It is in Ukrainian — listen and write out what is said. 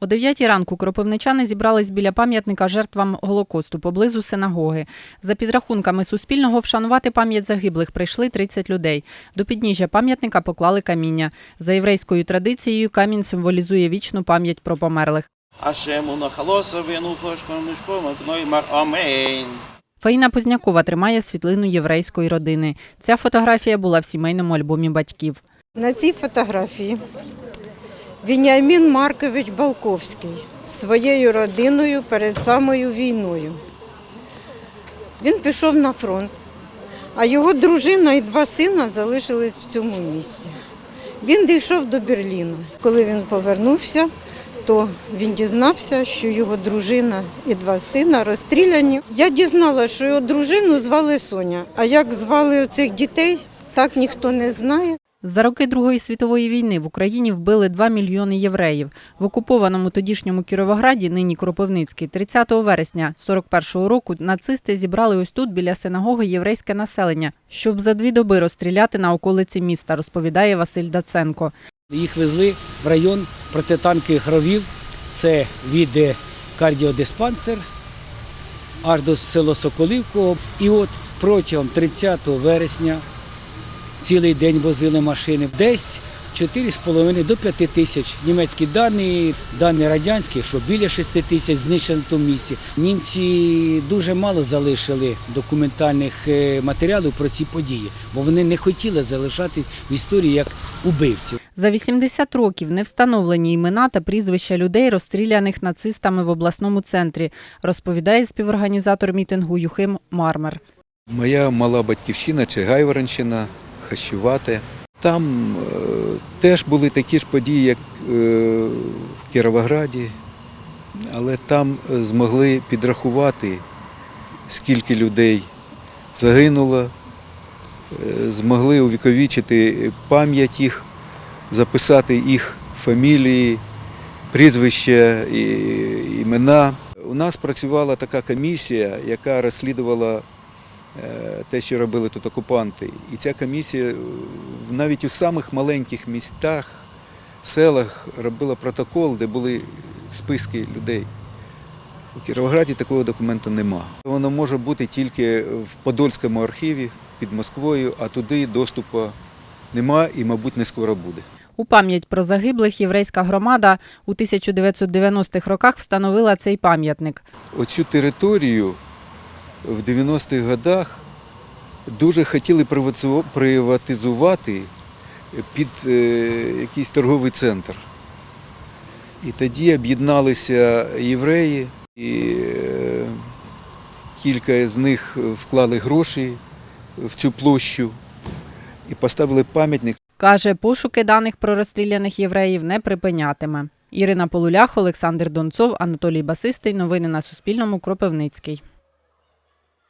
О 9 ранку кропивничани зібрались біля пам'ятника жертвам Голокосту поблизу синагоги. За підрахунками Суспільного вшанувати пам'ять загиблих прийшли 30 людей. До підніжжя пам'ятника поклали каміння. За єврейською традицією камінь символізує вічну пам'ять про померлих. Мишком. Фаїна Познякова тримає світлину єврейської родини. Ця фотографія була в сімейному альбомі батьків. На цій фотографії Вініамін Маркович Балковський своєю родиною перед самою війною. Він пішов на фронт, а його дружина і два сина залишились в цьому місці. Він дійшов до Берліна. Коли він повернувся, то він дізнався, що його дружина і два сина розстріляні. Я дізналася, що його дружину звали Соня, а як звали цих дітей, так ніхто не знає. За роки Другої світової війни в Україні вбили 2 мільйони євреїв. В окупованому тодішньому Кіровограді, нині Кропивницький, 30 вересня 41-го року нацисти зібрали ось тут біля синагоги єврейське населення, щоб за дві доби розстріляти на околиці міста, розповідає Василь Даценко. Їх везли в район протитанкових ровів. Це від е, кардіодиспансер аж до село Соколівкого. І от протягом 30 вересня цілий день возили машини. Десь 4,5 до 5 тисяч. Німецькі дані, дані радянські, що біля 6 тисяч знищено в тому місці. Німці дуже мало залишили документальних е, матеріалів про ці події, бо вони не хотіли залишати в історії як убивців. За 80 років не встановлені імена та прізвища людей, розстріляних нацистами в обласному центрі, розповідає співорганізатор мітингу Юхим Мармер. Моя мала батьківщина це Гайворонщина, Хащувате. Там е, теж були такі ж події, як е, в Кіровограді, але там е, змогли підрахувати, скільки людей загинуло, е, змогли увіковічити пам'ять їх, записати їх фамілії, прізвища, і- імена. У нас працювала така комісія, яка розслідувала те, що робили тут окупанти. І ця комісія е, навіть у самих маленьких містах, селах робила протокол, де були списки людей. У Кіровограді такого документу нема. Воно може бути тільки в Подольському архіві під Москвою, а туди доступу нема і, мабуть, не скоро буде. У пам'ять про загиблих єврейська громада у 1990-х роках встановила цей пам'ятник. Оцю територію в 90-х годах дуже хотіли приватизувати під е, якийсь торговий центр. І тоді об'єдналися євреї, і е, кілька з них вклали гроші в цю площу і поставили пам'ятник. Каже, пошуки даних про розстріляних євреїв не припинятиме. Ірина Полулях, Олександр Донцов, Анатолій Басистий. Новини на Суспільному. Кропивницький.